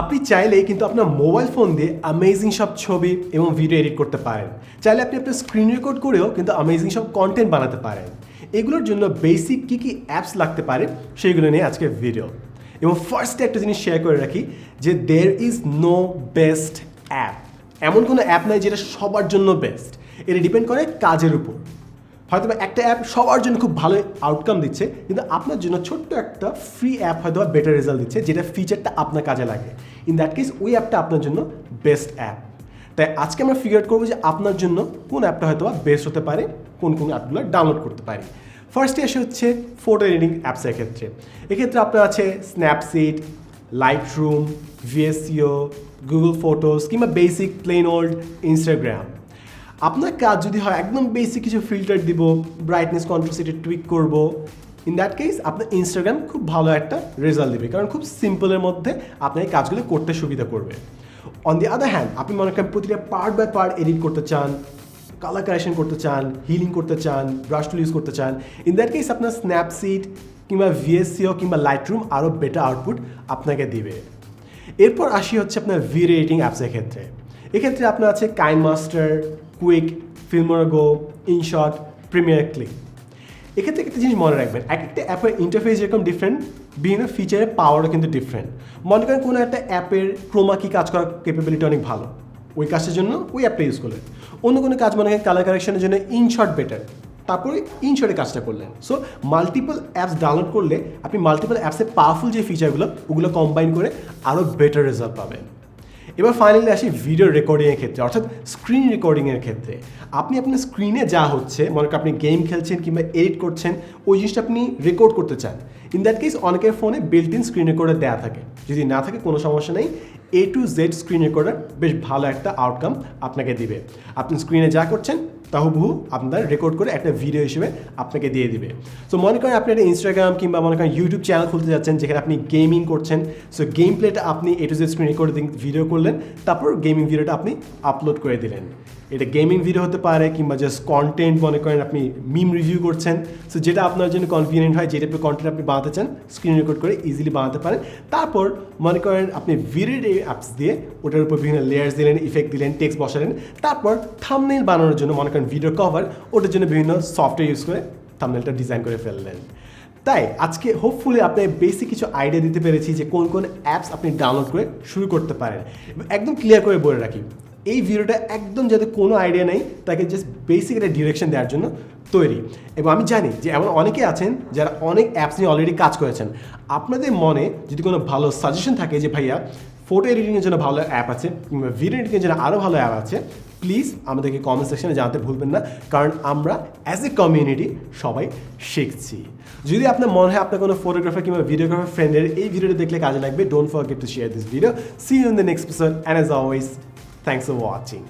আপনি চাইলে কিন্তু আপনার মোবাইল ফোন দিয়ে অ্যামেজিং সব ছবি এবং ভিডিও এডিট করতে পারেন। চাইলে আপনি আপনার স্ক্রিন রেকর্ড করেও কিন্তু অ্যামেজিং সব কন্টেন্ট বানাতে পারেন। এগুলোর জন্য বেসিক কী কী অ্যাপস লাগতে পারে সেইগুলো নিয়ে আজকের ভিডিও এবং ফার্স্টে একটা জিনিস শেয়ার করে রাখি যে there is no best app এমন কোনো অ্যাপ নাই যেটা সবার জন্য বেস্ট এটা ডিপেন্ড করে কাজের উপর। হয়তো একটা অ্যাপ সবার জন্য খুব ভালো আউটকাম দিচ্ছে, কিন্তু আপনার জন্য ছোট্ট একটা ফ্রি অ্যাপ হয়তো বেটার রেজাল্ট দিচ্ছে, যেটা ফিচারটা আপনার কাজে লাগে। ইন দ্যাট কেস ওই অ্যাপটা আপনার জন্য বেস্ট অ্যাপ তাই আজকে আমরা ফিগার আউট করব যে আপনার জন্য কোন অ্যাপটা হয়তো বা বেস্ট হতে পারে, কোন কোন অ্যাপগুলো ডাউনলোড করতে পারি। ফার্স্টে এসে হচ্ছে ফটো এডিটিং অ্যাপসের ক্ষেত্রে। এক্ষেত্রে আপনার আছে Snapseed Lightroom VSCO Google Photos কিংবা বেসিক প্লেন ওল্ড ইনস্টাগ্রাম আপনার কাজ যদি হয়, একদম বেসিক কিছু ফিল্টার দিব ব্রাইটনেস কন্ট্রাস্ট টুইক করব। ইন দ্যাট কেস আপনার ইনস্টাগ্রাম খুব ভালো একটা রেজাল্ট দেবে, কারণ খুব সিম্পলের মধ্যে আপনার এই কাজগুলো করতে সুবিধা করবে। অন দি আদার হ্যান্ড আপনি মনে করেন প্রতিটা পার্ট বাই পার্ট এডিট করতে চান কালার কারেকশন করতে চান হিলিং করতে চান ব্রাশ টুল ইউজ করতে চান ইন দ্যাট কেস আপনার স্ন্যাপসিট কিংবা ভিএসসিও কিংবা লাইট রুম আরও বেটার আউটপুট আপনাকে দিবে। এরপর আসি হচ্ছে আপনার ভিডিও এডিটিং অ্যাপসের ক্ষেত্রে। এক্ষেত্রে আপনার আছে KineMaster Quik FilmoraGo InShot Premiere click এক্ষেত্রে একটা জিনিস মনে রাখবেন এক একটা অ্যাপের ইন্টারফেস যেরকম ডিফারেন্ট বিভিন্ন ফিচারের পাওয়ারও কিন্তু ডিফারেন্ট মনে করেন কোনো একটা অ্যাপের ক্রোমা কি কাজ করার ক্যাপাবিলিটি অনেক ভালো, ওই কাজটার জন্য ওই অ্যাপটা ইউজ করলেন। অন্য কোনো কাজ মনে করেন কালার কারেকশনের জন্য ইনশট বেটার তারপরে ইনশটে কাজটা করলেন। সো মাল্টিপল অ্যাপস ডাউনলোড করলে আপনি মাল্টিপল অ্যাপসের পাওয়ারফুল যে ফিচারগুলো ওগুলো কম্বাইন করে আরও বেটার রেজাল্ট পাবেন। এবার ফাইনালি আসি ভিডিও রেকর্ডিংয়ের ক্ষেত্রে, অর্থাৎ স্ক্রিন রেকর্ডিংয়ের ক্ষেত্রে। আপনি আপনার স্ক্রিনে যা হচ্ছে, মনে করেন আপনি গেম খেলছেন কিংবা এডিট করছেন, ওই জিনিসটা আপনি রেকর্ড করতে চান। ইন দ্যাট কেস অনেকের ফোনে বিল্ট ইন স্ক্রিন রেকর্ডার দেওয়া থাকে। যদি না থাকে, কোনো সমস্যা নেই। A to Z screen recorder বেশ ভালো একটা আউটকাম আপনাকে দিবে। আপনি স্ক্রিনে যা করছেন তাহুবহু আপনার রেকর্ড করে একটা ভিডিও হিসেবে আপনাকে দিয়ে দিবে। সো মনে করেন আপনি একটা ইনস্টাগ্রাম কিংবা মনে করেন ইউটিউব চ্যানেল খুলতে যাচ্ছেন, যেখানে আপনি গেমিং করছেন। সো গেম প্লেটা আপনি A to Z screen record video করলেন, তারপর গেমিং ভিডিওটা আপনি আপলোড করে দিলেন। এটা গেমিং ভিডিও হতে পারে কিংবা জাস্ট কন্টেন্ট মনে করেন আপনি মিম রিভিউ করছেন। সো যেটা আপনার জন্য কনভিনিয়েন্ট হয়, যে টাইপের কন্টেন্ট আপনি বানাতে চান স্ক্রিন রেকর্ড করে ইজিলি বানাতে পারেন। তারপর মনে করেন আপনি ভিডিও অ্যাপস দিয়ে ওটার উপর বিভিন্ন লেয়ার্স দিলেন ইফেক্ট দিলেন টেক্সট বসালেন। তারপর থামনেল বানানোর জন্য মনে করেন ভিডিও কভার ওটার জন্য বিভিন্ন সফটওয়্যার ইউজ করে থামনেলটা ডিজাইন করে ফেললেন। তাই আজকে হোপফুলি আপনার বেসিক কিছু আইডিয়া দিতে পেরেছি যে কোন কোন অ্যাপস আপনি ডাউনলোড করে শুরু করতে পারেন। একদম ক্লিয়ার করে বলে রাখি, এই ভিডিওটা একদম যাতে কোনো আইডিয়া নেই, তাকে জাস্ট বেসিক একটা ডিরেকশন দেওয়ার জন্য তৈরি। এবং আমি জানি যে এমন অনেকে আছেন যারা অনেক অ্যাপস নিয়ে অলরেডি কাজ করেছেন। আপনাদের মনে যদি কোনো ভালো সাজেশন থাকে যে ভাইয়া ফটো এডিটিংয়ের জন্য ভালো অ্যাপ আছে কিংবা ভিডিও এডিটিংয়ের জন্য আরও ভালো অ্যাপ আছে প্লিজ আমাদেরকে কমেন্ট সেকশনে জানাতে ভুলবেন না, কারণ আমরা অ্যাজ এ কমিউনিটি সবাই শিখছি। যদি আপনার মনে হয় আপনার কোনো ফটোগ্রাফার কিংবা ভিডিওগ্রাফার ফ্রেন্ডের এই ভিডিওটা দেখলে কাজে লাগবে don't forget to share this video see you in the next episode and as always thanks for watching